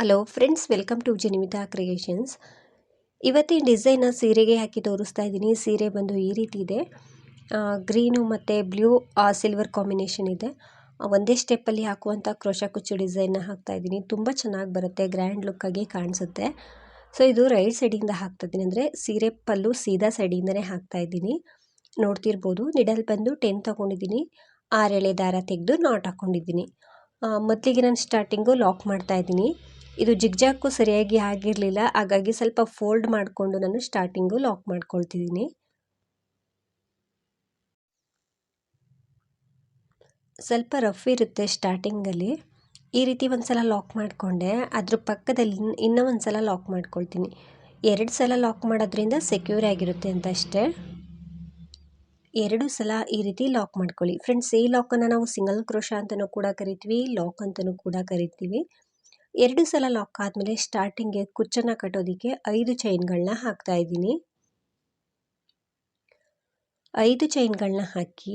Hello friends, welcome to Janimita creations ಇವತ್ತಿನ design ಸೀರೆಗೆ ಹಾಕಿ ತೋರಿಸ್ತಾ ಇದ್ದೀನಿ. ಸೀರೆ ಬಂದು ಈ ರೀತಿ ಇದೆ. ಗ್ರೀನು ಮತ್ತು ಬ್ಲೂ ಸಿಲ್ವರ್ ಕಾಂಬಿನೇಷನ್ ಇದೆ. ಒಂದೇ ಸ್ಟೆಪ್ಪಲ್ಲಿ ಹಾಕುವಂಥ ಕ್ರೋಶ ಕುಚ್ಚು ಡಿಸೈನ್ನ ಹಾಕ್ತಾ ಇದ್ದೀನಿ. ತುಂಬ ಚೆನ್ನಾಗಿ ಬರುತ್ತೆ ಗ್ರ್ಯಾಂಡ್ ಲುಕ್ಕಾಗಿ ಕಾಣಿಸುತ್ತೆ. ಸೊ ಇದು ರೈಟ್ ಸೈಡಿಂದ ಹಾಕ್ತಾ ಇದ್ದೀನಿ. ಅಂದರೆ ಸೀರೆ ಪಲ್ಲು ಸೀದಾ ಸೈಡಿಂದನೇ ಹಾಕ್ತಾ ಇದ್ದೀನಿ. ನೋಡ್ತಿರ್ಬೋದು ನಿಡಲ್ ಬಂದು ಟೆನ್ ತೊಗೊಂಡಿದ್ದೀನಿ. ಆರೆಳೆ ದಾರ ತೆಗೆದು ನಾಟ್ ಹಾಕ್ಕೊಂಡಿದ್ದೀನಿ ಮೊದಲಿಗೆ ನಾನು ಸ್ಟಾರ್ಟಿಂಗು ಲಾಕ್ ಮಾಡ್ತಾ ಇದ್ದೀನಿ. ಇದು ಜಿಗ್ಜಾಕು ಸರಿಯಾಗಿ ಆಗಿರಲಿಲ್ಲ. ಹಾಗಾಗಿ ಸ್ವಲ್ಪ ಫೋಲ್ಡ್ ಮಾಡಿಕೊಂಡು ನಾನು ಸ್ಟಾರ್ಟಿಂಗು ಲಾಕ್ ಮಾಡ್ಕೊಳ್ತಿದ್ದೀನಿ. ಸ್ವಲ್ಪ ರಫ್ ಇರುತ್ತೆ ಸ್ಟಾರ್ಟಿಂಗಲ್ಲಿ. ಈ ರೀತಿ ಒಂದು ಸಲ ಲಾಕ್ ಮಾಡಿಕೊಂಡೆ. ಅದ್ರ ಪಕ್ಕದಲ್ಲಿ ಇನ್ನೂ ಒಂದು ಸಲ ಲಾಕ್ ಮಾಡ್ಕೊಳ್ತೀನಿ. ಎರಡು ಸಲ ಲಾಕ್ ಮಾಡೋದ್ರಿಂದ ಸೆಕ್ಯೂರ್ ಆಗಿರುತ್ತೆ ಅಂತ ಅಷ್ಟೇ ಎರಡು ಸಲ ಈ ರೀತಿ ಲಾಕ್ ಮಾಡ್ಕೊಳ್ಳಿ. ಫ್ರೆಂಡ್ಸ್, ಈ ಲಾಕನ್ನು ನಾವು ಸಿಂಗಲ್ ಕ್ರೋಶ ಅಂತಲೂ ಕೂಡ ಕರಿತೀವಿ, ಲಾಕ್ ಅಂತಲೂ ಕೂಡ ಕರಿತೀವಿ. ಎರಡು ಸಲ ಲಾಕ್ ಆದಮೇಲೆ ಸ್ಟಾರ್ಟಿಂಗ್ಗೆ ಕುಚ್ಚನ್ನು ಕಟ್ಟೋದಕ್ಕೆ ಐದು ಚೈನ್ಗಳನ್ನ ಹಾಕ್ತಾ ಇದ್ದೀನಿ. ಐದು ಚೈನ್ಗಳನ್ನ ಹಾಕಿ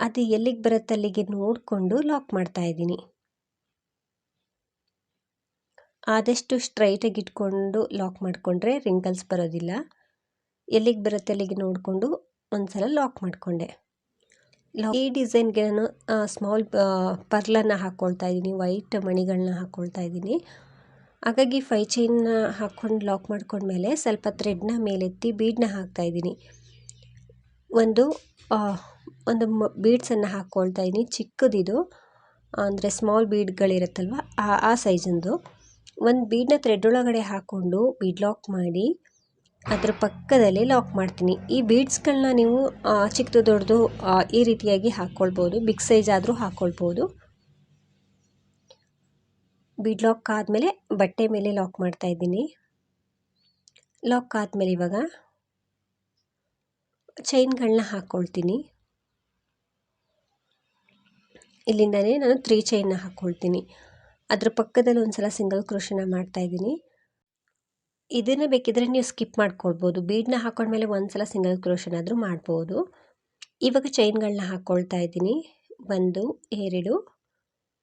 ಅದು ಎಲ್ಲಿಗೆ ಬರುತ್ತೆ ಅಲ್ಲಿಗೆ ನೋಡಿಕೊಂಡು ಲಾಕ್ ಮಾಡ್ತಾ ಇದ್ದೀನಿ. ಆದಷ್ಟು ಸ್ಟ್ರೈಟಾಗಿ ಇಟ್ಕೊಂಡು ಲಾಕ್ ಮಾಡಿಕೊಂಡ್ರೆ ರಿಂಕಲ್ಸ್ ಬರೋದಿಲ್ಲ. ಎಲ್ಲಿಗೆ ಬರುತ್ತೆ ಅಲ್ಲಿಗೆ ನೋಡಿಕೊಂಡು ಒಂದು ಸಲ ಲಾಕ್ ಮಾಡಿಕೊಂಡೆ. ಈ ಡಿಸೈನ್ಗೆ ನಾನು ಸ್ಮಾಲ್ ಪರ್ಲನ್ನು ಹಾಕ್ಕೊಳ್ತಾ ಇದ್ದೀನಿ, ವೈಟ್ ಮಣಿಗಳನ್ನ ಹಾಕ್ಕೊಳ್ತಾ ಇದ್ದೀನಿ. ಹಾಗಾಗಿ ಫೈ ಚೈನ್ನ ಹಾಕ್ಕೊಂಡು ಲಾಕ್ ಮಾಡ್ಕೊಂಡ್ಮೇಲೆ ಸ್ವಲ್ಪ ಥ್ರೆಡ್ನ ಮೇಲೆತ್ತಿ ಬೀಡನ್ನ ಹಾಕ್ತಾ ಇದ್ದೀನಿ. ಒಂದು ಒಂದು ಬೀಡ್ಸನ್ನು ಹಾಕ್ಕೊಳ್ತಾ ಇದ್ದೀನಿ, ಚಿಕ್ಕದಿದು. ಅಂದರೆ ಸ್ಮಾಲ್ ಬೀಡ್ಗಳಿರುತ್ತಲ್ವ, ಆ ಆ ಸೈಜಿಂದು. ಒಂದು ಬೀಡನ್ನ ಥ್ರೆಡ್ ಒಳಗಡೆ ಹಾಕ್ಕೊಂಡು ಬೀಡ್ ಲಾಕ್ ಮಾಡಿ ಅದರ ಪಕ್ಕದಲ್ಲಿ ಲಾಕ್ ಮಾಡ್ತೀನಿ. ಈ ಬೀಡ್ಸ್ಗಳನ್ನ ನೀವು ಚಿಕ್ಕದು ದೊಡ್ಡದು ಈ ರೀತಿಯಾಗಿ ಹಾಕ್ಕೊಳ್ಬೋದು ಬಿಗ್ ಸೈಜ್ ಆದರೂ ಹಾಕ್ಕೊಳ್ಬೋದು ಬೀಡ್ ಲಾಕ್ ಆದಮೇಲೆ ಬಟ್ಟೆ ಮೇಲೆ ಲಾಕ್ ಮಾಡ್ತಾ ಇದ್ದೀನಿ. ಲಾಕ್ ಆದಮೇಲೆ ಇವಾಗ ಚೈನ್ಗಳನ್ನ ಹಾಕ್ಕೊಳ್ತೀನಿ ಇಲ್ಲಿಂದನೇ ನಾನು ತ್ರೀ ಚೈನ್ನ ಹಾಕ್ಕೊಳ್ತೀನಿ ಅದ್ರ ಪಕ್ಕದಲ್ಲಿ ಒಂದು ಸಲ ಸಿಂಗಲ್ ಮಾಡ್ತಾ ಮಾಡ್ತಾಯಿದ್ದೀನಿ ಇದನ್ನು ಬೇಕಿದ್ರೆ ನೀವು ಸ್ಕಿಪ್ ಮಾಡ್ಕೊಳ್ಬೋದು. ಬೀಡನ್ನ ಹಾಕೊಂಡ್ಮೇಲೆ ಒಂದು ಸಲ ಸಿಂಗಲ್ ಆದರೂ ಮಾಡ್ಬೋದು. ಇವಾಗ ಚೈನ್ಗಳನ್ನ ಹಾಕ್ಕೊಳ್ತಾ ಇದ್ದೀನಿ. ಒಂದು, ಎರಡು,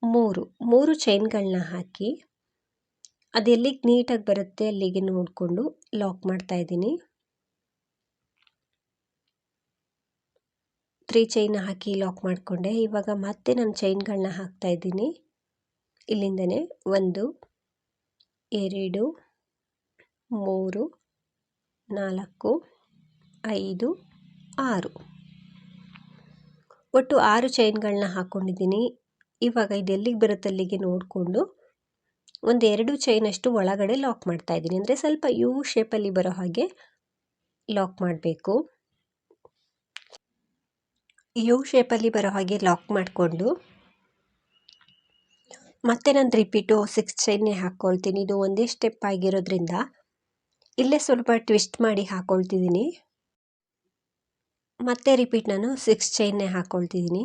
ಮೂರು. ಮೂರು ಚೈನ್ಗಳನ್ನ ಹಾಕಿ ಅದೆಲ್ಲಿಗೆ ನೀಟಾಗಿ ಬರುತ್ತೆ ಅಲ್ಲಿಗೆ ನೋಡಿಕೊಂಡು ಲಾಕ್ ಮಾಡ್ತಾ ಇದ್ದೀನಿ. ತ್ರೀ ಚೈನ್ ಹಾಕಿ ಲಾಕ್ ಮಾಡಿಕೊಂಡೆ. ಇವಾಗ ಮತ್ತೆ ನಾನು ಚೈನ್ಗಳನ್ನ ಹಾಕ್ತಾ ಇದ್ದೀನಿ. ಇಲ್ಲಿಂದನೇ ಒಂದು, ಎರಡು ಮೂರು, ನಾಲ್ಕು, ಐದು, ಆರು. ಒಟ್ಟು ಆರು ಚೈನ್ಗಳನ್ನ ಹಾಕ್ಕೊಂಡಿದ್ದೀನಿ ಇವಾಗ ಇದು ಎಲ್ಲಿಗೆ ಬರುತ್ತೆ ಅಲ್ಲಿಗೆ ನೋಡಿಕೊಂಡು ಒಂದು ಎರಡು ಚೈನಷ್ಟು ಒಳಗಡೆ ಲಾಕ್ ಮಾಡ್ತಾ ಇದ್ದೀನಿ. ಅಂದರೆ ಸ್ವಲ್ಪ ಯು ಶೇಪಲ್ಲಿ ಬರೋ ಹಾಗೆ ಲಾಕ್ ಮಾಡಬೇಕು. ಯು ಶೇಪಲ್ಲಿ ಬರೋ ಹಾಗೆ ಲಾಕ್ ಮಾಡಿಕೊಂಡು ಮತ್ತೆ ನಾನು ರಿಪೀಟು ಸಿಕ್ಸ್ ಚೈನ್ನೇ ಹಾಕ್ಕೊಳ್ತೀನಿ. ಇದು ಒಂದೇ ಸ್ಟೆಪ್ ಆಗಿರೋದ್ರಿಂದ ಇಲ್ಲೇ ಸ್ವಲ್ಪ ಟ್ವಿಸ್ಟ್ ಮಾಡಿ ಹಾಕ್ಕೊಳ್ತಿದ್ದೀನಿ ಮತ್ತೆ ರಿಪೀಟ್ ನಾನು ಸಿಕ್ಸ್ ಚೈನ್ನೇ ಹಾಕ್ಕೊಳ್ತಿದ್ದೀನಿ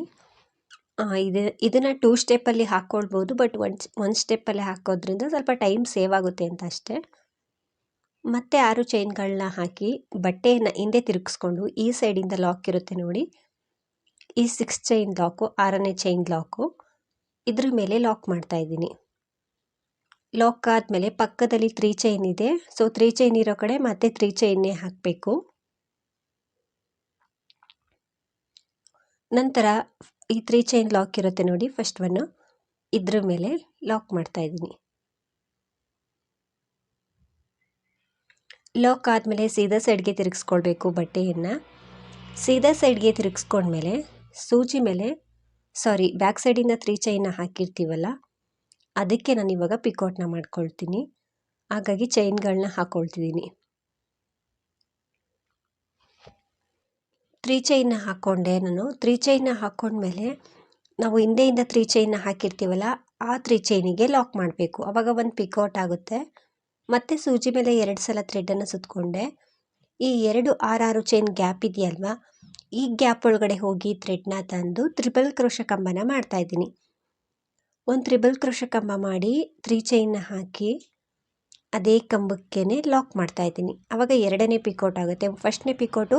ಇದು, ಇದನ್ನು ಟೂ ಸ್ಟೆಪ್ಪಲ್ಲಿ ಹಾಕ್ಕೊಳ್ಬೋದು ಬಟ್ ಒನ್ ಒನ್ ಸ್ಟೆಪ್ಪಲ್ಲಿ ಹಾಕೋದ್ರಿಂದ ಸ್ವಲ್ಪ ಟೈಮ್ ಸೇವ್ ಆಗುತ್ತೆ ಅಂತ ಅಷ್ಟೇ. ಮತ್ತೆ ಆರು ಚೈನ್ಗಳನ್ನ ಹಾಕಿ ಬಟ್ಟೆಯನ್ನು ಹಿಂದೆ ತಿರುಗಿಸ್ಕೊಂಡು ಈ ಸೈಡಿಂದ ಲಾಕ್ ಇರುತ್ತೆ ನೋಡಿ. ಈ ಸಿಕ್ಸ್ ಚೈನ್ ಲಾಕು ಆರನೇ ಚೈನ್ ಲಾಕು ಇದ್ರ ಮೇಲೆ ಲಾಕ್ ಮಾಡ್ತಾ ಇದ್ದೀನಿ. ಲಾಕ್ ಆದಮೇಲೆ ಪಕ್ಕದಲ್ಲಿ ತ್ರೀ ಚೈನ್ ಇದೆ. ಸೊ ತ್ರೀ ಚೈನ್ ಇರೋ ಕಡೆ ಮತ್ತೆ ತ್ರೀ ಚೈನ್ನೇ ಹಾಕಬೇಕು. ನಂತರ ಈ ತ್ರೀ ಚೈನ್ ಲಾಕ್ ಇರುತ್ತೆ ನೋಡಿ ಫಸ್ಟ್ ಒನ್ನು ಇದ್ರ ಮೇಲೆ ಲಾಕ್ ಮಾಡ್ತಾ ಇದ್ದೀನಿ. ಲಾಕ್ ಆದಮೇಲೆ ಸೀದಾ ಸೈಡ್ಗೆ ತಿರುಗಿಸ್ಕೊಳ್ಬೇಕು ಬಟ್ಟೆಯನ್ನು. ಸೀದಾ ಸೈಡ್ಗೆ ತಿರುಗಿಸ್ಕೊಂಡ್ಮೇಲೆ, ಸೂಜಿ ಮೇಲೆ ಸಾರಿ ಬ್ಯಾಕ್ ಸೈಡಿಂದ ತ್ರೀ ಚೈನ್ನ ಹಾಕಿರ್ತೀವಲ್ಲ ಅದಕ್ಕೆ ನಾನು ಇವಾಗ ಪಿಕೌಟ್ನ ಮಾಡ್ಕೊಳ್ತೀನಿ. ಹಾಗಾಗಿ ಚೈನ್ಗಳನ್ನ ಹಾಕ್ಕೊಳ್ತಿದ್ದೀನಿ ತ್ರೀ ಚೈನ್ನ ಹಾಕ್ಕೊಂಡೆ ನಾನು. ತ್ರೀ ಚೈನ್ನ ಹಾಕ್ಕೊಂಡ್ಮೇಲೆ ನಾವು ಹಿಂದೆಯಿಂದ ತ್ರೀ ಚೈನ್ನ ಹಾಕಿರ್ತೀವಲ್ಲ, ಆ ತ್ರೀ ಚೈನಿಗೆ ಲಾಕ್ ಮಾಡಬೇಕು. ಆವಾಗ ಒಂದು ಪಿಕೌಟ್ ಆಗುತ್ತೆ. ಮತ್ತು ಸೂಜಿ ಮೇಲೆ ಎರಡು ಸಲ ಥ್ರೆಡನ್ನು ಸುತ್ತಕೊಂಡೆ ಈ ಎರಡು ಆರಾರು ಚೈನ್ ಗ್ಯಾಪ್ ಇದೆಯಲ್ವಾ, ಈ ಗ್ಯಾಪ್ ಒಳಗಡೆ ಹೋಗಿ ಥ್ರೆಡ್ನ ತಂದು ತ್ರಿಬಲ್ ಕ್ರೋಶ ಕಂಬನ ಮಾಡ್ತಾಯಿದ್ದೀನಿ ಒಂದು ತ್ರಿಬಲ್ ಕ್ರೋಶ ಕಂಬ ಮಾಡಿ ತ್ರೀ ಚೈನ್ನ ಹಾಕಿ ಅದೇ ಕಂಬಕ್ಕೇ ಲಾಕ್ ಮಾಡ್ತಾ ಇದ್ದೀನಿ. ಆವಾಗ ಎರಡನೇ ಪಿಕೋಟ್ ಆಗುತ್ತೆ. ಫಸ್ಟ್ನೇ ಪಿಕೋಟು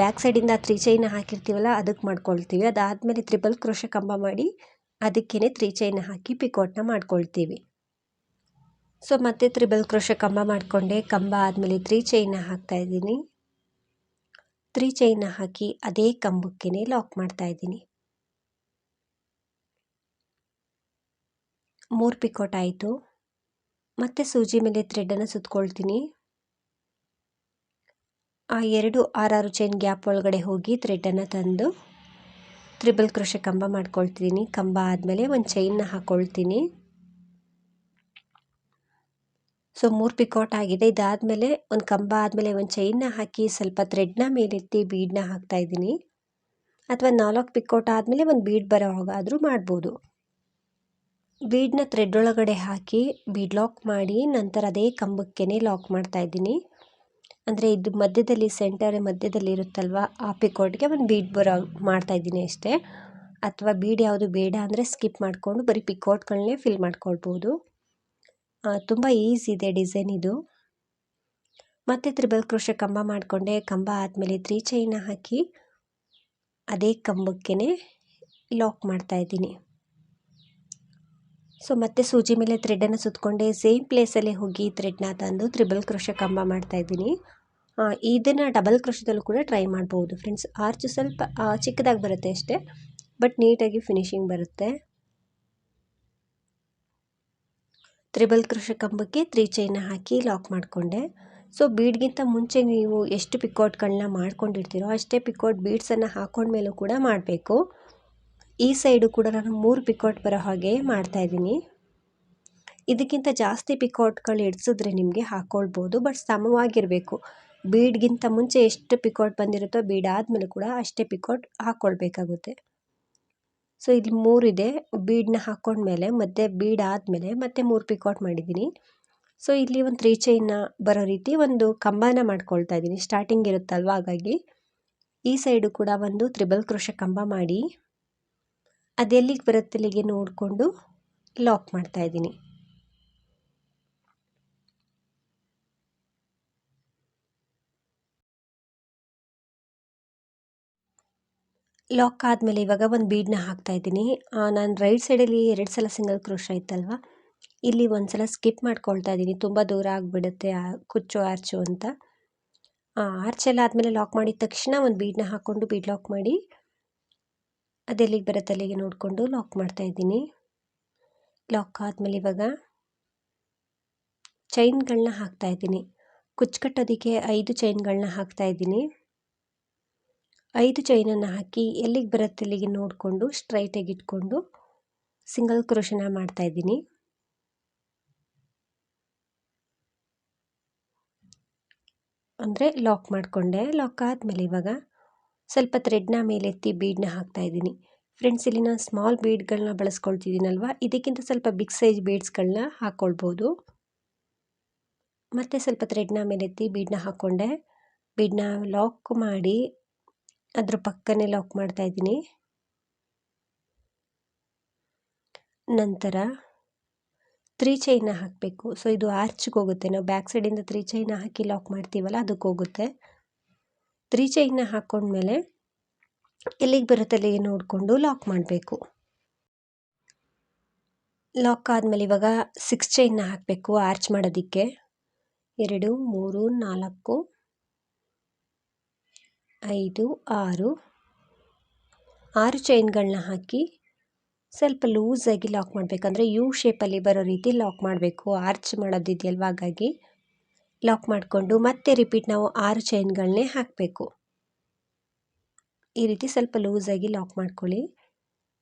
ಬ್ಯಾಕ್ ಸೈಡಿಂದ ತ್ರೀ ಚೈನ್ನ ಹಾಕಿರ್ತೀವಲ್ಲ ಅದಕ್ಕೆ ಮಾಡ್ಕೊಳ್ತೀವಿ. ಅದಾದಮೇಲೆ ತ್ರಿಬಲ್ ಕ್ರೋಶ ಕಂಬ ಮಾಡಿ ಅದಕ್ಕೇ ತ್ರೀ ಚೈನ್ ಹಾಕಿ ಪಿಕೋಟ್ನ ಮಾಡ್ಕೊಳ್ತೀವಿ. ಸೊ ಮತ್ತೆ ತ್ರಿಬಲ್ ಕ್ರೋಶ ಕಂಬ ಮಾಡಿಕೊಂಡೆ. ಕಂಬ ಆದಮೇಲೆ ತ್ರೀ ಚೈನ ಹಾಕ್ತಾ ಇದ್ದೀನಿ. ತ್ರೀ ಚೈನ್ನ ಹಾಕಿ ಅದೇ ಕಂಬಕ್ಕೆ ಲಾಕ್ ಮಾಡ್ತಾ ಇದ್ದೀನಿ ಮೂರು ಪಿಕೋಟ್ ಆಯಿತು. ಮತ್ತೆ ಸೂಜಿ ಮೇಲೆ ಥ್ರೆಡನ್ನು ಸುತ್ಕೊಳ್ತೀನಿ. ಆ ಎರಡು ಆರಾರು ಚೈನ್ ಗ್ಯಾಪ್ ಒಳಗಡೆ ಹೋಗಿ ಥ್ರೆಡನ್ನು ತಂದು ತ್ರಿಬಲ್ ಕೃಷಿ ಕಂಬ ಮಾಡ್ಕೊಳ್ತೀನಿ. ಕಂಬ ಆದಮೇಲೆ ಒಂದು ಚೈನ್ನ ಹಾಕ್ಕೊಳ್ತೀನಿ ಸೊ ಮೂರು ಪಿಕೌಟ್ ಆಗಿದೆ. ಇದಾದಮೇಲೆ ಒಂದು ಕಂಬ ಆದಮೇಲೆ ಒಂದು ಚೈನ್ನ ಹಾಕಿ ಸ್ವಲ್ಪ ಥ್ರೆಡ್ನ ಮೇಲೆತ್ತಿ ಬೀಡನ್ನ ಹಾಕ್ತಾಯಿದ್ದೀನಿ ಅಥವಾ ನಾಲ್ಕು ಪಿಕೋಟ್ ಆದಮೇಲೆ ಒಂದು ಬೀಡ್ ಬರೋ ಹಾಗಾದರೂ ಮಾಡ್ಬೋದು. ಬೀಡನ್ನ ಥ್ರೆಡ್ ಒಳಗಡೆ ಹಾಕಿ ಬೀಡ್ ಲಾಕ್ ಮಾಡಿ ನಂತರ ಅದೇ ಕಂಬಕ್ಕೆ ಲಾಕ್ ಮಾಡ್ತಾ ಇದ್ದೀನಿ. ಅಂದರೆ ಇದು ಮಧ್ಯದಲ್ಲಿ ಸೆಂಟರ್ ಮಧ್ಯದಲ್ಲಿ ಇರುತ್ತಲ್ವ, ಆ ಪಿಕೋಟ್ಗೆ ಒಂದು ಬೀಡ್ ಬರೋ ಮಾಡ್ತಾ ಇದ್ದೀನಿ ಅಷ್ಟೇ. ಅಥವಾ ಬೀಡ್ ಯಾವುದು ಬೇಡ ಅಂದರೆ ಸ್ಕಿಪ್ ಮಾಡಿಕೊಂಡು ಬರೀ ಪಿಕೋಟ್ಗಳನ್ನೇ ಫಿಲ್ ಮಾಡ್ಕೊಳ್ಬೋದು. ತುಂಬ ಈಸಿ ಇದೆ ಡಿಸೈನ್ ಇದು. ಮತ್ತೆ ತ್ರಿಬಲ್ ಕ್ರೋಶ ಕಂಬ ಮಾಡಿಕೊಂಡೆ. ಕಂಬ ಆದಮೇಲೆ ತ್ರೀ ಚೈನ ಹಾಕಿ ಅದೇ ಕಂಬಕ್ಕೆ ಲಾಕ್ ಮಾಡ್ತಾ ಇದ್ದೀನಿ. ಸೊ ಮತ್ತೆ ಸೂಜಿ ಮೇಲೆ ಥ್ರೆಡನ್ನು ಸುತ್ತಕೊಂಡೆ ಸೇಮ್ ಪ್ಲೇಸಲ್ಲೇ ಹೋಗಿ ಥ್ರೆಡ್ನ ತಂದು ತ್ರಿಬಲ್ ಕ್ರೋಶ ಕಂಬ ಮಾಡ್ತಾ ಇದ್ದೀನಿ. ಇದನ್ನು ಡಬಲ್ ಕ್ರೋಶದಲ್ಲೂ ಕೂಡ ಟ್ರೈ ಮಾಡ್ಬೋದು ಫ್ರೆಂಡ್ಸ್ ಆರ್ಚು ಸ್ವಲ್ಪ ಚಿಕ್ಕದಾಗಿ ಬರುತ್ತೆ ಅಷ್ಟೇ ಬಟ್ ನೀಟಾಗಿ ಫಿನಿಶಿಂಗ್ ಬರುತ್ತೆ. ತ್ರಿಬಲ್ ಕೃಷಿ ಕಂಬಕ್ಕೆ ತ್ರೀ ಚೈನ ಹಾಕಿ ಲಾಕ್ ಮಾಡಿಕೊಂಡೆ. ಸೊ ಬೀಡ್ಗಿಂತ ಮುಂಚೆ ನೀವು ಎಷ್ಟು ಪಿಕೋಟ್ಗಳನ್ನ ಮಾಡ್ಕೊಂಡಿರ್ತೀರೋ ಅಷ್ಟೇ ಪಿಕೋಟ್ ಬೀಡ್ಸನ್ನು ಹಾಕೊಂಡ್ಮೇಲೂ ಕೂಡ ಮಾಡಬೇಕು. ಈ ಸೈಡು ಕೂಡ ನಾನು ಮೂರು ಪಿಕೋಟ್ ಬರೋ ಹಾಗೆ ಮಾಡ್ತಾ ಇದ್ದೀನಿ. ಇದಕ್ಕಿಂತ ಜಾಸ್ತಿ ಪಿಕೋಟ್ಗಳು ಇಡ್ಸಿದ್ರೆ ನಿಮಗೆ ಹಾಕ್ಕೊಳ್ಬೋದು ಬಟ್ ಸಮವಾಗಿರಬೇಕು. ಬೀಡ್ಗಿಂತ ಮುಂಚೆ ಎಷ್ಟು ಪಿಕೋಟ್ ಬಂದಿರುತ್ತೋ ಬೀಡ್ ಆದಮೇಲೆ ಕೂಡ ಅಷ್ಟೇ ಪಿಕೋಟ್ ಹಾಕ್ಕೊಳ್ಬೇಕಾಗುತ್ತೆ ಸೊ, ಇಲ್ಲಿ ಮೂರಿದೆ ಬೀಡನ್ನ ಹಾಕ್ಕೊಂಡ್ಮೇಲೆ ಮತ್ತೆ ಬೀಡ್ ಆದಮೇಲೆ ಮತ್ತೆ ಮೂರು ಪಿಕಾಟ್ ಮಾಡಿದ್ದೀನಿ. ಸೊ, ಇಲ್ಲಿ ಒಂದು ತ್ರೀ ಚೈನ್ನ ಬರೋ ರೀತಿ ಒಂದು ಕಂಬನ ಮಾಡ್ಕೊಳ್ತಾ ಇದ್ದೀನಿ. ಸ್ಟಾರ್ಟಿಂಗ್ ಇರುತ್ತಲ್ವ, ಹಾಗಾಗಿ. ಈ ಸೈಡು ಕೂಡ ಒಂದು ತ್ರಿಬಲ್ ಕ್ರೋಶ ಕಂಬ ಮಾಡಿ. ಅದೆಲ್ಲಿಗೆ ಬರುತ್ತಲ್ಲಿಗೆ ನೋಡಿಕೊಂಡು ಲಾಕ್ ಮಾಡ್ತಾ ಇದ್ದೀನಿ ಲಾಕ್ ಆದಮೇಲೆ ಇವಾಗ ಒಂದು ಬೀಡನ್ನ ಹಾಕ್ತಾ ಇದ್ದೀನಿ ನಾನು ರೈಟ್ ಸೈಡಲ್ಲಿ ಎರಡು ಸಲ ಸಿಂಗಲ್ ಕ್ರೋಶ ಇತ್ತಲ್ವ ಇಲ್ಲಿ ಒಂದು ಸಲ ಸ್ಕಿಪ್ ಮಾಡ್ಕೊಳ್ತಾ ಇದ್ದೀನಿ ತುಂಬ ದೂರ ಆಗಿಬಿಡುತ್ತೆ ಕುಚ್ಚು ಆರ್ಚು ಅಂತ ಆರ್ಚೆಲ್ಲ ಆದಮೇಲೆ ಲಾಕ್ ಮಾಡಿದ ತಕ್ಷಣ ಒಂದು ಬೀಡನ್ನ ಹಾಕ್ಕೊಂಡು ಬೀಡ್ ಲಾಕ್ ಮಾಡಿ ಅದೆಲ್ಲಿಗೆ ಬರುತ್ತೆ ಅಲ್ಲಿಗೆ ನೋಡಿಕೊಂಡು ಲಾಕ್ ಮಾಡ್ತಾ ಇದ್ದೀನಿ. ಲಾಕ್ ಆದಮೇಲೆ ಇವಾಗ ಚೈನ್ಗಳನ್ನ ಹಾಕ್ತಾ ಇದ್ದೀನಿ. ಕುಚ್ಚು ಕಟ್ಟೋದಕ್ಕೆ ಐದು ಚೈನ್ಗಳನ್ನ ಹಾಕ್ತಾ ಇದ್ದೀನಿ. ಐದು ಚೈನನ್ನು ಹಾಕಿ ಎಲ್ಲಿಗೆ ಬರುತ್ತೆ ಅಲ್ಲಿಗೆ ನೋಡಿಕೊಂಡು ಸ್ಟ್ರೈಟಾಗಿ ಇಟ್ಕೊಂಡು ಸಿಂಗಲ್ ಕ್ರೋಶನ ಮಾಡ್ತಾಯಿದ್ದೀನಿ ಅಂದರೆ ಲಾಕ್ ಮಾಡಿಕೊಂಡೆ. ಲಾಕ್ ಆದಮೇಲೆ ಇವಾಗ ಸ್ವಲ್ಪ ಥ್ರೆಡ್ನ ಮೇಲೆತ್ತಿ ಬೀಡನ್ನ ಹಾಕ್ತಾಯಿದ್ದೀನಿ ಫ್ರೆಂಡ್ಸ್ ಇಲ್ಲಿ ನಾನು ಸ್ಮಾಲ್ ಬೀಡ್ಗಳನ್ನ ಬಳಸ್ಕೊಳ್ತಿದ್ದೀನಲ್ವ? ಇದಕ್ಕಿಂತ ಸ್ವಲ್ಪ ಬಿಗ್ ಸೈಜ್ ಬೀಡ್ಸ್ಗಳನ್ನ ಹಾಕ್ಕೊಳ್ಬೋದು ಮತ್ತು ಸ್ವಲ್ಪ ಥ್ರೆಡ್ನ ಮೇಲೆತ್ತಿ ಬೀಡನ್ನ ಹಾಕ್ಕೊಂಡೆ. ಬೀಡನ್ನ ಲಾಕ್ ಮಾಡಿ ಅದ್ರ ಪಕ್ಕನೇ ಲಾಕ್ ಮಾಡ್ತಾ ಇದ್ದೀನಿ. ನಂತರ ತ್ರೀ ಚೈನ ಹಾಕಬೇಕು. ಸೊ ಇದು ಆರ್ಚ್ಗೆ ಹೋಗುತ್ತೆ. ನಾವು ಬ್ಯಾಕ್ ಸೈಡಿಂದ ತ್ರೀ ಚೈನ ಹಾಕಿ ಲಾಕ್ ಮಾಡ್ತೀವಲ್ಲ ಅದಕ್ಕೆ ಹೋಗುತ್ತೆ ತ್ರೀ ಚೈನ್ನ ಹಾಕ್ಕೊಂಡ್ಮೇಲೆ ಎಲ್ಲಿಗೆ ಬರುತ್ತೆ ಅಲ್ಲಿಗೆ ನೋಡಿಕೊಂಡು ಲಾಕ್ ಮಾಡಬೇಕು. ಲಾಕ್ ಆದಮೇಲೆ ಇವಾಗ ಸಿಕ್ಸ್ ಚೈನ್ನ ಹಾಕಬೇಕು ಆರ್ಚ್ ಮಾಡೋದಕ್ಕೆ. ಎರಡು, ಮೂರು, ನಾಲ್ಕು, ಐದು, ಆರು. ಆರು ಚೈನ್ಗಳನ್ನ ಹಾಕಿ ಸ್ವಲ್ಪ ಲೂಸಾಗಿ ಲಾಕ್ ಮಾಡಬೇಕಂದ್ರೆ ಯು ಶೇಪಲ್ಲಿ ಬರೋ ರೀತಿ ಲಾಕ್ ಮಾಡಬೇಕು. ಆರ್ಚ್ ಮಾಡೋದಿದೆಯಲ್ವ ಹಾಗಾಗಿ. ಲಾಕ್ ಮಾಡಿಕೊಂಡು ಮತ್ತೆ ರಿಪೀಟ್ ನಾವು ಆರು ಚೈನ್ಗಳನ್ನೇ ಹಾಕಬೇಕು. ಈ ರೀತಿ ಸ್ವಲ್ಪ ಲೂಸಾಗಿ ಲಾಕ್ ಮಾಡ್ಕೊಳ್ಳಿ.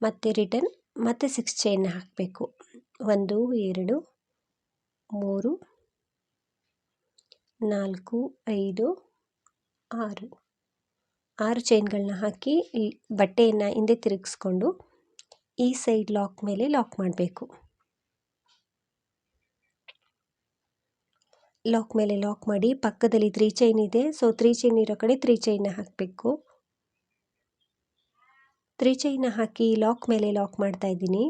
ಮತ್ತೆ ರಿಟರ್ನ್ ಮತ್ತೆ ಸಿಕ್ಸ್ ಚೈನ್ ಹಾಕಬೇಕು. ಒಂದು, ಎರಡು, ಮೂರು, ನಾಲ್ಕು, ಐದು, ಆರು. ಆರು ಚೈನ್ಗಳನ್ನ ಹಾಕಿ ಬಟ್ಟೆಯನ್ನು ಹಿಂದೆ ತಿರುಗಿಸ್ಕೊಂಡು ಈ ಸೈಡ್ ಲಾಕ್ ಮೇಲೆ ಲಾಕ್ ಮಾಡಬೇಕು. ಲಾಕ್ ಮೇಲೆ ಲಾಕ್ ಮಾಡಿ ಪಕ್ಕದಲ್ಲಿ ತ್ರೀ ಚೈನ್ ಇದೆ. ಸೊ ತ್ರೀ ಚೈನ್ ಇರೋ ಕಡೆ ತ್ರೀ ಚೈನ್ನ ಹಾಕಬೇಕು. ತ್ರೀ ಚೈನ್ನ ಹಾಕಿ ಲಾಕ್ ಮೇಲೆ ಲಾಕ್ ಮಾಡ್ತಾ ಇದ್ದೀನಿ.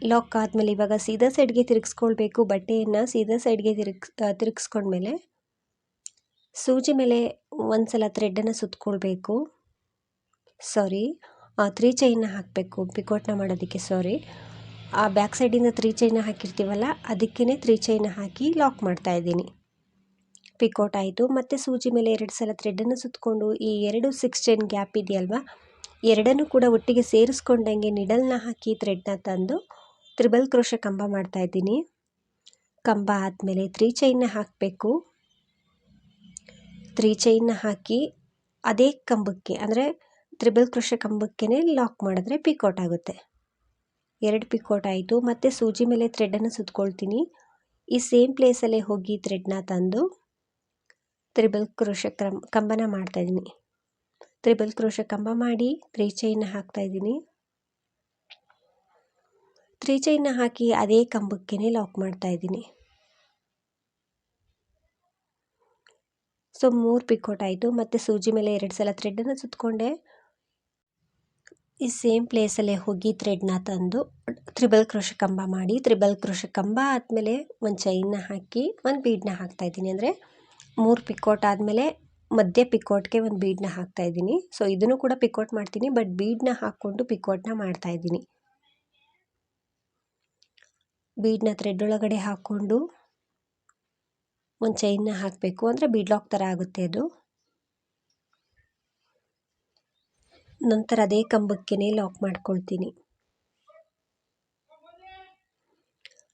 ಲಾಕ್ ಆದಮೇಲೆ ಇವಾಗ ಸೀದಾ ಸೈಡ್ಗೆ ತಿರುಗಿಸ್ಕೊಳ್ಬೇಕು. ಬಟ್ಟೆಯನ್ನು ಸೀದಾ ಸೈಡ್ಗೆ ತಿರುಗಿಸ್ ತಿರುಗಿಸ್ಕೊಂಡ್ಮೇಲೆ ಸೂಜಿ ಮೇಲೆ ಒಂದು ಸಲ ಥ್ರೆಡ್ಡನ್ನು ಸುತ್ತಕೊಳ್ಬೇಕು ಸಾರಿ ತ್ರೀ ಚೈನ್ನ ಹಾಕಬೇಕು. ಪಿಕೋಟ್ನ ಮಾಡೋದಕ್ಕೆ ಸಾರಿ ಆ ಬ್ಯಾಕ್ ಸೈಡಿಂದ ತ್ರೀ ಚೈನ ಹಾಕಿರ್ತೀವಲ್ಲ ಅದಕ್ಕೇ ತ್ರೀ ಚೈನ ಹಾಕಿ ಲಾಕ್ ಮಾಡ್ತಾ ಇದ್ದೀನಿ. ಪಿಕೌಟ್ ಆಯಿತು. ಮತ್ತು ಸೂಜಿ ಮೇಲೆ ಎರಡು ಸಲ ಥ್ರೆಡನ್ನು ಸುತ್ತಕೊಂಡು ಈ ಎರಡು ಸಿಕ್ಸ್ ಚೈನ್ ಗ್ಯಾಪ್ ಇದೆಯಲ್ವಾ, ಎರಡನ್ನು ಕೂಡ ಒಟ್ಟಿಗೆ ಸೇರಿಸ್ಕೊಂಡಂಗೆ ನಿಡಲ್ನ ಹಾಕಿ ಥ್ರೆಡ್ನ ತಂದು ತ್ರಿಬಲ್ ಕ್ರೋಶ ಕಂಬ ಮಾಡ್ತಾ ಇದ್ದೀನಿ. ಕಂಬ ಆದಮೇಲೆ ತ್ರೀ ಚೈನ್ನ ಹಾಕಬೇಕು. ತ್ರೀ ಚೈನ್ನ ಹಾಕಿ ಅದೇ ಕಂಬಕ್ಕೆ, ಅಂದರೆ ತ್ರಿಬಲ್ ಕ್ರೋಶ ಕಂಬಕ್ಕೆ ಲಾಕ್ ಮಾಡಿದ್ರೆ ಪಿಕೌಟ್ ಆಗುತ್ತೆ. ಎರಡು ಪಿಕೋಟ್ ಆಯಿತು. ಮತ್ತು ಸೂಜಿ ಮೇಲೆ ಥ್ರೆಡನ್ನು ಸುತ್ಕೊಳ್ತೀನಿ. ಈ ಸೇಮ್ ಪ್ಲೇಸಲ್ಲೇ ಹೋಗಿ ಥ್ರೆಡ್ನ ತಂದು ತ್ರಿಬಲ್ ಕ್ರೋಶ ಕ್ರಮ್, ಕಂಬನ ಮಾಡ್ತಾಯಿದ್ದೀನಿ ತ್ರಿಬಲ್ ಕ್ರೋಶ ಕಂಬ ಮಾಡಿ ತ್ರೀ ಚೈನ್ನ ಹಾಕ್ತಾಯಿದ್ದೀನಿ ತ್ರೀ ಚೈನ್ ಹಾಕಿ ಅದೇ ಕಂಬಕ್ಕೆ ಲಾಕ್ ಮಾಡ್ತಾ ಇದ್ದೀನಿ. ಸೊ ಮೂರು ಪಿಕೋಟ್ ಆಯಿತು. ಮತ್ತು ಸೂಜಿ ಮೇಲೆ ಎರಡು ಸಲ ಥ್ರೆಡನ್ನು ಸುತ್ತಕೊಂಡೆ ಈ ಸೇಮ್ ಪ್ಲೇಸಲ್ಲೇ ಹೋಗಿ ಥ್ರೆಡ್ನ ತಂದು ತ್ರಿಬಲ್ ಕ್ರೋಶ ಕಂಬ ಮಾಡಿ ತ್ರಿಬಲ್ ಕ್ರೋಶ ಕಂಬ ಆದಮೇಲೆ ಒಂದು ಚೈನ್ನ ಹಾಕಿ ಒಂದು ಬೀಡನ್ನ ಹಾಕ್ತಾಯಿದ್ದೀನಿ ಅಂದರೆ ಮೂರು ಪಿಕೋಟ್ ಆದಮೇಲೆ ಮಧ್ಯ ಪಿಕೋಟ್ಗೆ ಒಂದು ಬೀಡನ್ನ ಹಾಕ್ತಾಯಿದ್ದೀನಿ ಸೊ ಇದನ್ನು ಕೂಡ ಪಿಕೋಟ್ ಮಾಡ್ತೀನಿ ಬಟ್ ಬೀಡನ್ನ ಹಾಕ್ಕೊಂಡು ಪಿಕೋಟ್ನ ಮಾಡ್ತಾಯಿದ್ದೀನಿ ಬೀಡನ್ನ ಥ್ರೆಡ್ ಒಳಗಡೆ ಹಾಕ್ಕೊಂಡು ಒಂದು ಚೈನ್ನ ಹಾಕಬೇಕು. ಅಂದರೆ ಬೀಡ್ಲಾಕ್ ಥರ ಆಗುತ್ತೆ ಅದು. ನಂತರ ಅದೇ ಕಂಬಕ್ಕೆ ಲಾಕ್ ಮಾಡ್ಕೊಳ್ತೀನಿ.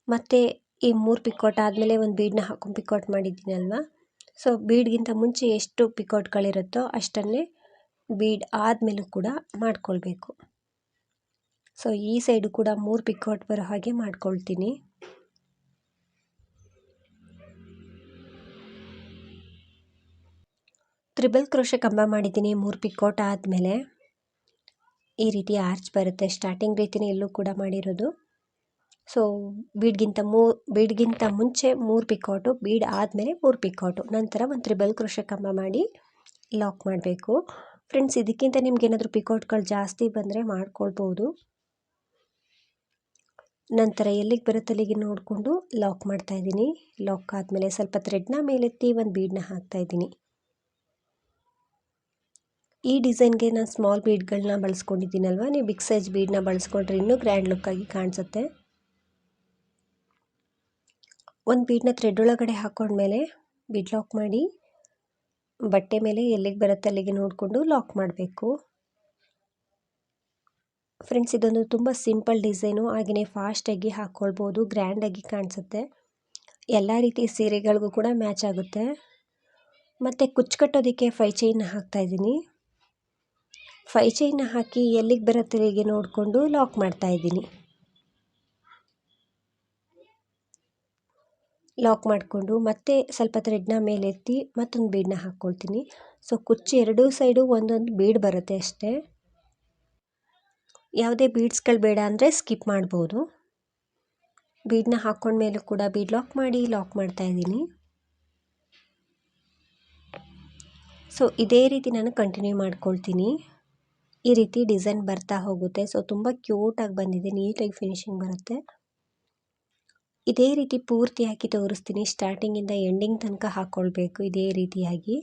ಮತ್ತು ಈ ಮೂರು ಪಿಕೋಟ್ ಆದಮೇಲೆ ಒಂದು ಬೀಡನ್ನ ಹಾಕೊಂಡು ಪಿಕೋಟ್ ಮಾಡಿದ್ದೀನಲ್ವ? ಸೊ ಬೀಡ್ಗಿಂತ ಮುಂಚೆ ಎಷ್ಟು ಪಿಕೋಟ್ಗಳಿರುತ್ತೋ ಅಷ್ಟನ್ನೇ ಬೀಡ್ ಆದಮೇಲೂ ಕೂಡ ಮಾಡ್ಕೊಳ್ಬೇಕು. ಸೊ ಈ ಸೈಡು ಕೂಡ ಮೂರು ಪಿಕೋಟ್ ಬರೋ ಹಾಗೆ ಮಾಡ್ಕೊಳ್ತೀನಿ. ತ್ರಿಬಲ್ ಕ್ರೋಶ ಕಂಬ ಮಾಡಿದ್ದೀನಿ ಮೂರು ಪಿಕೋಟ್ ಆದಮೇಲೆ. ಈ ರೀತಿ ಆರ್ಚ್ ಬರುತ್ತೆ. ಸ್ಟಾರ್ಟಿಂಗ್ ರೀತಿಯೇ ಎಲ್ಲೂ ಕೂಡ ಮಾಡಿರೋದು. ಸೊ ಬೀಡ್ಗಿಂತ ಮೂ, ಬೀಡ್ಗಿಂತ ಮುಂಚೆ ಮೂರು ಪಿಕೌಟು ಬೀಡ್ ಆದಮೇಲೆ ಮೂರು ಪಿಕೌಟು ನಂತರ ಒಂದು ತ್ರಿಬಲ್ ಕೃಷಿ ಕಂಬ ಮಾಡಿ ಲಾಕ್ ಮಾಡಬೇಕು. ಫ್ರೆಂಡ್ಸ್ ಇದಕ್ಕಿಂತ ನಿಮ್ಗೆ ಏನಾದರೂ ಪಿಕೌಟ್ಗಳು ಜಾಸ್ತಿ ಬಂದರೆ ಮಾಡ್ಕೊಳ್ಬೋದು. ನಂತರ ಎಲ್ಲಿಗೆ ಬರುತ್ತೆ ಅಲ್ಲಿಗೆ ನೋಡಿಕೊಂಡು ಲಾಕ್ ಮಾಡ್ತಾಯಿದ್ದೀನಿ ಲಾಕ್ ಆದಮೇಲೆ ಸ್ವಲ್ಪ ಥ್ರೆಡ್ನ ಮೇಲೆತ್ತಿ ಒಂದು ಬೀಡನ್ನ ಹಾಕ್ತಾಯಿದ್ದೀನಿ ಈ ಡಿಸೈನ್ಗೆ ನಾನು ಸ್ಮಾಲ್ ಬೀಡ್ಗಳನ್ನ ಬಳಸ್ಕೊಂಡಿದ್ದೀನಲ್ವ? ನೀವು ಬಿಗ್ ಸೈಜ್ ಬೀಡ್ನ ಬಳಸ್ಕೊಂಡ್ರೆ ಇನ್ನೂ ಗ್ರ್ಯಾಂಡ್ ಲುಕ್ಕಾಗಿ ಕಾಣಿಸುತ್ತೆ. ಒಂದು ಬೀಡನ್ನ ಥ್ರೆಡ್ ಒಳಗಡೆ ಹಾಕ್ಕೊಂಡ್ಮೇಲೆ ಬಿಡ್ ಲಾಕ್ ಮಾಡಿ, ಬಟ್ಟೆ ಮೇಲೆ ಎಲ್ಲಿಗೆ ಬರುತ್ತೆ ಅಲ್ಲಿಗೆ ನೋಡಿಕೊಂಡು ಲಾಕ್ ಮಾಡಬೇಕು. ಫ್ರೆಂಡ್ಸ್, ಇದೊಂದು ತುಂಬ ಸಿಂಪಲ್ ಡಿಸೈನು, ಹಾಗೆಯೇ ಫಾಸ್ಟಾಗಿ ಹಾಕ್ಕೊಳ್ಬೋದು ಗ್ರ್ಯಾಂಡಾಗಿ ಕಾಣಿಸುತ್ತೆ. ಎಲ್ಲ ರೀತಿ ಸೀರೆಗಳಿಗೂ ಕೂಡ ಮ್ಯಾಚ್ ಆಗುತ್ತೆ. ಮತ್ತು ಕುಚ್ಚು ಕಟ್ಟೋದಕ್ಕೆ ಫೈ ಚೈನ್ ಹಾಕ್ತಾಯಿದ್ದೀನಿ ಫೈ ಚೈನ ಹಾಕಿ ಎಲ್ಲಿಗೆ ಬರುತ್ತೆ ಹೇಗೆ ನೋಡಿಕೊಂಡು ಲಾಕ್ ಮಾಡ್ತಾ ಇದ್ದೀನಿ. ಲಾಕ್ ಮಾಡಿಕೊಂಡು ಮತ್ತೆ ಸ್ವಲ್ಪ ಥ್ರೆಡ್ನ ಮೇಲೆತ್ತಿ ಮತ್ತೊಂದು ಬೀಡನ್ನ ಹಾಕ್ಕೊಳ್ತೀನಿ ಸೊ ಕುಚ್ಚಿ ಎರಡೂ ಸೈಡು ಒಂದೊಂದು ಬೀಡ್ ಬರುತ್ತೆ ಅಷ್ಟೇ. ಯಾವುದೇ ಬೀಡ್ಸ್ಗಳು ಬೇಡ ಅಂದರೆ ಸ್ಕಿಪ್ ಮಾಡ್ಬೋದು. ಬೀಡನ್ನ ಹಾಕ್ಕೊಂಡ್ಮೇಲೂ ಕೂಡ ಬೀಡ್ ಲಾಕ್ ಮಾಡಿ ಲಾಕ್ ಮಾಡ್ತಾ ಇದ್ದೀನಿ. ಸೊ ಇದೇ ರೀತಿ ನಾನು ಕಂಟಿನ್ಯೂ ಮಾಡ್ಕೊಳ್ತೀನಿ. ಈ ರೀತಿ ಡಿಸೈನ್ ಬರ್ತಾ ಹೋಗುತ್ತೆ. ಸೊ, ತುಂಬ ಕ್ಯೂಟಾಗಿ ಬಂದಿದೆ. ನೀಟಾಗಿ ಫಿನಿಶಿಂಗ್ ಬರುತ್ತೆ. ಇದೇ ರೀತಿ ಪೂರ್ತಿ ಹಾಕಿ ತೋರಿಸ್ತೀನಿ. ಸ್ಟಾರ್ಟಿಂಗಿಂದ ಎಂಡಿಂಗ್ ತನಕ ಹಾಕ್ಕೊಳ್ಬೇಕು ಇದೇ ರೀತಿಯಾಗಿ.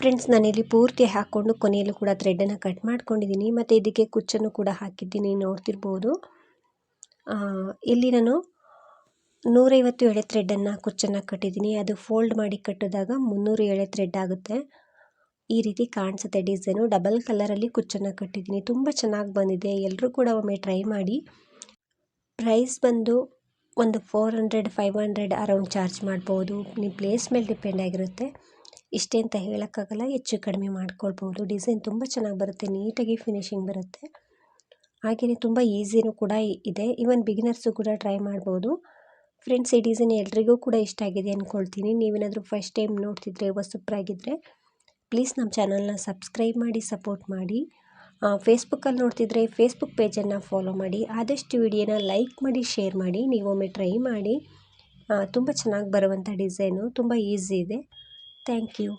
ಫ್ರೆಂಡ್ಸ್, ನಾನಿಲ್ಲಿ ಪೂರ್ತಿ ಹಾಕ್ಕೊಂಡು ಕೊನೆಯಲ್ಲೂ ಕೂಡ ಥ್ರೆಡನ್ನು ಕಟ್ ಮಾಡ್ಕೊಂಡಿದ್ದೀನಿ. ಮತ್ತು ಇದಕ್ಕೆ ಕುಚ್ಚನ್ನು ಕೂಡ ಹಾಕಿದ್ದೀನಿ. ನೋಡ್ತಿರ್ಬೋದು. ಇಲ್ಲಿ ನಾನು ನೂರೈವತ್ತು ಎಳೆ ಥ್ರೆಡನ್ನು ಕುಚ್ಚನ್ನು ಕಟ್ಟಿದ್ದೀನಿ. ಅದು ಫೋಲ್ಡ್ ಮಾಡಿ ಕಟ್ಟಿದಾಗ ಮುನ್ನೂರು ಎಳೆ ಥ್ರೆಡ್ ಆಗುತ್ತೆ. ಈ ರೀತಿ ಕಾಣಿಸುತ್ತೆ ಡಿಸೈನು. ಡಬಲ್ ಕಲರಲ್ಲಿ ಕುಚ್ಚನ್ನು ಕಟ್ಟಿದ್ದೀನಿ. ತುಂಬ ಚೆನ್ನಾಗಿ ಬಂದಿದೆ. ಎಲ್ಲರೂ ಕೂಡ ಒಮ್ಮೆ ಟ್ರೈ ಮಾಡಿ. ಪ್ರೈಸ್ ಬಂದು ಒಂದು four hundred, five hundred around charge ಮಾಡ್ಬೋದು. ನಿಮ್ಮ ಪ್ಲೇಸ್ ಮೇಲೆ ಡಿಪೆಂಡ್ ಆಗಿರುತ್ತೆ. ಇಷ್ಟೇ ಅಂತ ಹೇಳೋಕ್ಕಾಗಲ್ಲ. ಹೆಚ್ಚು ಕಡಿಮೆ ಮಾಡ್ಕೊಳ್ಬೋದು. ಡಿಸೈನ್ ತುಂಬ ಚೆನ್ನಾಗಿ ಬರುತ್ತೆ. ನೀಟಾಗಿ ಫಿನಿಶಿಂಗ್ ಬರುತ್ತೆ. ಹಾಗೆಯೇ ತುಂಬ ಈಸಿನೂ ಕೂಡ ಇದೆ. ಈವನ್ ಬಿಗಿನರ್ಸು ಕೂಡ ಟ್ರೈ ಮಾಡ್ಬೋದು. ಫ್ರೆಂಡ್ಸ್, ಈ ಡಿಸೈನ್ ಎಲ್ರಿಗೂ ಕೂಡ ಇಷ್ಟ ಆಗಿದೆ ಅಂದ್ಕೊಳ್ತೀನಿ ನೀವೇನಾದರೂ ಫಸ್ಟ್ ಟೈಮ್ ನೋಡ್ತಿದ್ರೆ ಹೊಸಬ್ರಾಗಿದ್ದರೆ ಪ್ಲೀಸ್ ನಮ್ಮ ಚಾನಲ್ನ ಸಬ್ಸ್ಕ್ರೈಬ್ ಮಾಡಿ, ಸಪೋರ್ಟ್ ಮಾಡಿ. ಫೇಸ್ಬುಕ್ಕಲ್ಲಿ ನೋಡ್ತಿದ್ರೆ ಫೇಸ್ಬುಕ್ ಪೇಜನ್ನು ಫಾಲೋ ಮಾಡಿ. ಆದಷ್ಟು ವಿಡಿಯೋನ ಲೈಕ್ ಮಾಡಿ ಶೇರ್ ಮಾಡಿ. ನೀವೊಮ್ಮೆ ಟ್ರೈ ಮಾಡಿ. ತುಂಬ ಚೆನ್ನಾಗಿ ಬರುವಂಥ ಡಿಸೈನು ತುಂಬ ಈಸಿ ಇದೆ. Thank you